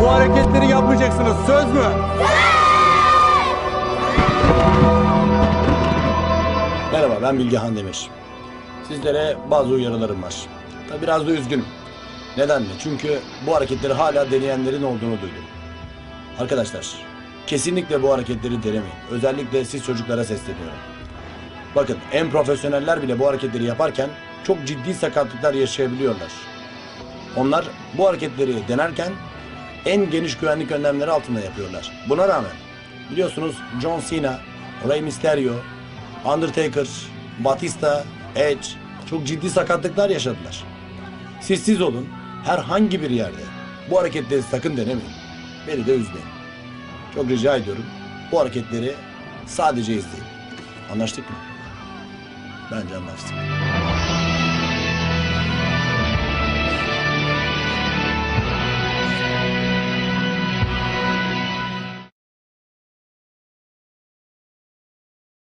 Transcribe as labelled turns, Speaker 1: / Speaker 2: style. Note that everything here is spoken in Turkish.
Speaker 1: Bu hareketleri yapmayacaksınız. Söz mü? Merhaba ben Bilgehan Demir. Sizlere bazı uyarılarım var. Tabi biraz da üzgünüm. Neden mi? Çünkü bu hareketleri hala deneyenlerin olduğunu duydum. Arkadaşlar kesinlikle bu hareketleri denemeyin. Özellikle siz çocuklara sesleniyorum. Bakın en profesyoneller bile bu hareketleri yaparken çok ciddi sakatlıklar yaşayabiliyorlar. Onlar bu hareketleri denerken en geniş güvenlik önlemleri altında yapıyorlar. Buna rağmen biliyorsunuz John Cena, Rey Mysterio, Undertaker, Batista, Edge çok ciddi sakatlıklar yaşadılar. Siz siz olun herhangi bir yerde bu hareketleri sakın denemeyin. Beni de üzmeyin. Çok rica ediyorum bu hareketleri sadece izleyin. Anlaştık mı? Bence anlaştık.